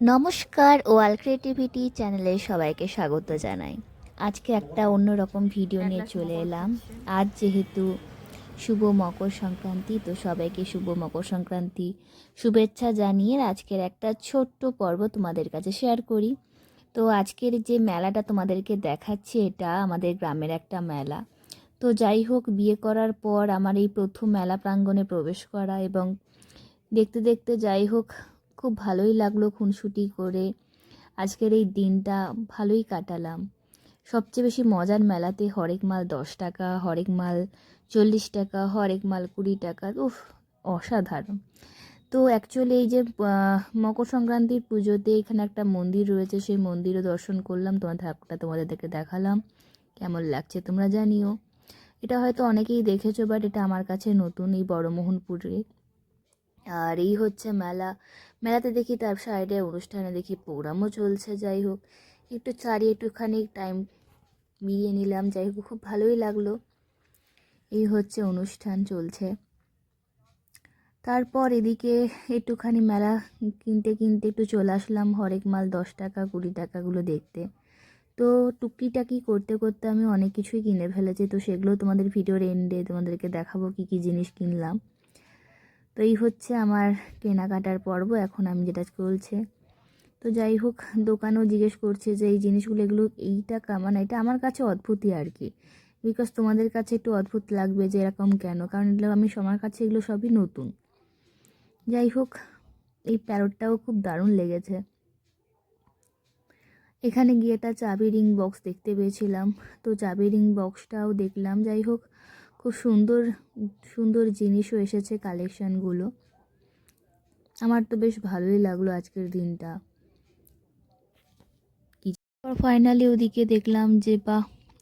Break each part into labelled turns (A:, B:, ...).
A: নমস্কার ওয়াল ক্রিয়েটিভিটি চ্যানেলে সবাইকে স্বাগত জানাই। আজকে একটা অন্যরকম ভিডিও নিয়ে চলে এলাম। আজ যেহেতু শুভ মকর সংক্রান্তি, তো সবাইকে শুভ মকর সংক্রান্তি শুভেচ্ছা জানিয়ে আজকের একটা ছোট্ট পর্ব তোমাদের কাছে শেয়ার করি। তো আজকের যে মেলাটা তোমাদেরকে দেখাচ্ছি, এটা আমাদের গ্রামের একটা মেলা। তো যাই হোক, বিয়ে করার পর আমার এই প্রথম মেলা প্রাঙ্গণে প্রবেশ করা এবং দেখতে দেখতে যাই হোক খুব ভালোই লাগল খুনসুটি করে। আজকের এই দিনটা ভালোই কাটালাম। সবচেয়ে বেশি মজার মেলাতে হরেক মাল দশ টাকা, হরেক মাল চল্লিশ টাকা, হরেক মাল কুড়ি টাকা, উফ, অসাধারণ। তো অ্যাকচুয়ালি এই যে মকর সংক্রান্তির পুজোতে এখানে একটা মন্দির রয়েছে, সেই মন্দিরও দর্শন করলাম। তোমার ধাপটা তোমাদেরকে দেখালাম। কেমন লাগছে তোমরা জানিও। এটা হয়তো অনেকেই দেখেছ বাট এটা আমার কাছে নতুন এই বড়মোহনপুরে। আর এই হচ্ছে মেলা। মেলাতে দেখি তার সাইডে অনুষ্ঠানে দেখি প্রোগ্রামও চলছে, যাই হোক। একটু চারিয়ে একটুখানি টাইম মিলিয়ে নিলাম, যাই হোক, খুব ভালোই লাগল। এই হচ্ছে অনুষ্ঠান চলছে। তারপর এদিকে একটুখানি মেলা কিনতে কিনতে একটু চলে আসলাম হরেক মাল দশ টাকা, কুড়ি টাকাগুলো দেখতে। তো টুকিটাকি করতে করতে আমি অনেক কিছুই কিনে ফেলেছি, তো সেগুলো তোমাদের ভিডিওর এন্ডে তোমাদেরকে দেখাবো কী কী জিনিস কিনলাম। তো এই হচ্ছে আমার কেনাকাটার পর্ব, এখন আমি যেটা চলছে। তো যাই হোক, দোকানও জিজ্ঞেস করছে যে এই জিনিসগুলো এগুলো এইটা টাকা মানে এটা আমার কাছে অদ্ভুতই আর কি। বিকজ তোমাদের কাছে একটু অদ্ভুত লাগবে যে এরকম কেন? কারণ এগুলো আমি সবার কাছে এগুলো সবই নতুন। যাই হোক, এই প্যারটটাও খুব দারুণ লেগেছে। এখানে গিয়ে একটা চাবি রিং বক্স দেখতে পেয়েছিলাম। তো চাবি রিং বক্সটাও দেখলাম। যাই হোক খুব সুন্দর সুন্দর জিনিসও এসেছে কালেকশানগুলো আমার তো বেশ ভালোই লাগল আজকের দিনটা। ফাইনালি ওদিকে দেখলাম যে বা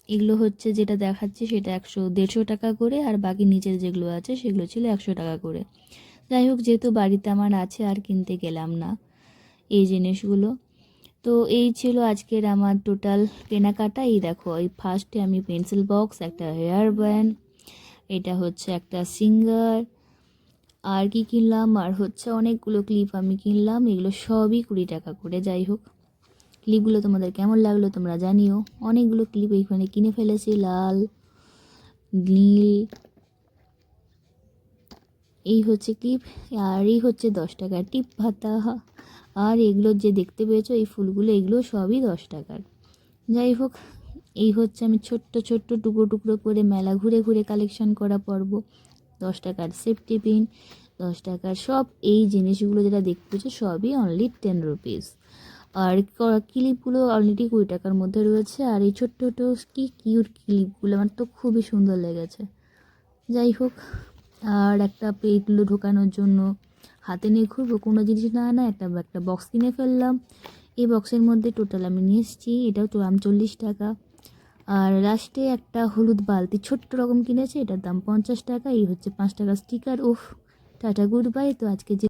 A: এগুলো হচ্ছে যেটা দেখাচ্ছে সেটা একশো দেড়শো টাকা করে আর বাকি নিচের যেগুলো আছে সেগুলো ছিল একশো টাকা করে। যাই হোক, যেহেতু বাড়িতে আমার আছে, আর কিনতে গেলাম না এই জিনিসগুলো। তো এই ছিল আজকের আমার টোটাল কেনাকাটা। এই দেখো, এই ফার্স্টে আমি পেন্সিল বক্স একটা হেয়ার ব্যান্ড এটা হচ্ছে একটা সিঙ্গার আর কি কিনলাম? আর হচ্ছে অনেকগুলো ক্লিপ আমি কিনলাম, এগুলো সবই কুড়ি টাকা করে, যাই হোক। ক্লিপগুলো তোমাদের কেমন লাগল তোমরা জানিও। অনেকগুলো ক্লিপ এইখানে কিনে ফেলেছি, লাল, নীল। এই হচ্ছে ক্লিপ আর এই হচ্ছে দশ টাকার টিপ ভাতা আর এগুলো যে দেখতে পেয়েছ, এই ফুলগুলো, এগুলো সবই দশ টাকার। যাই হোক এই হচ্ছে আমি ছোট্ট ছোট্ট টুকরো টুকরো করে মেলা ঘুরে ঘুরে কালেকশন করা পর্ব। দশ টাকার সেফটি পিন দশ টাকার সব এই জিনিসগুলো যেটা দেখতে পেয়েছ সবই অনলি টেন রুপিস আর ক্লিপগুলো অলরেডি কুড়ি টাকার মধ্যে রয়েছে। আর এই ছোট্ট ছোটো কি কিউট ক্লিপগুলো আমার তো খুবই সুন্দর লেগেছে। যাই হোক, আর একটা পেটগুলো ঢোকানোর জন্য হাতে নিয়ে ঘুরবো। কোনো জিনিস না না, একটা একটা বক্স কিনে ফেললাম। এই বক্সের মধ্যে টোটাল আমি নিয়ে এসেছি। এটাও তো চল্লিশ টাকা। আর লাস্টে একটা হলুদ বালতি, ছোট্ট রকম কিনেছে, এটার দাম পঞ্চাশ টাকা, এই হচ্ছে পাঁচ টাকা স্টিকার উফ, টাটা গুড বাই তো আজকে যে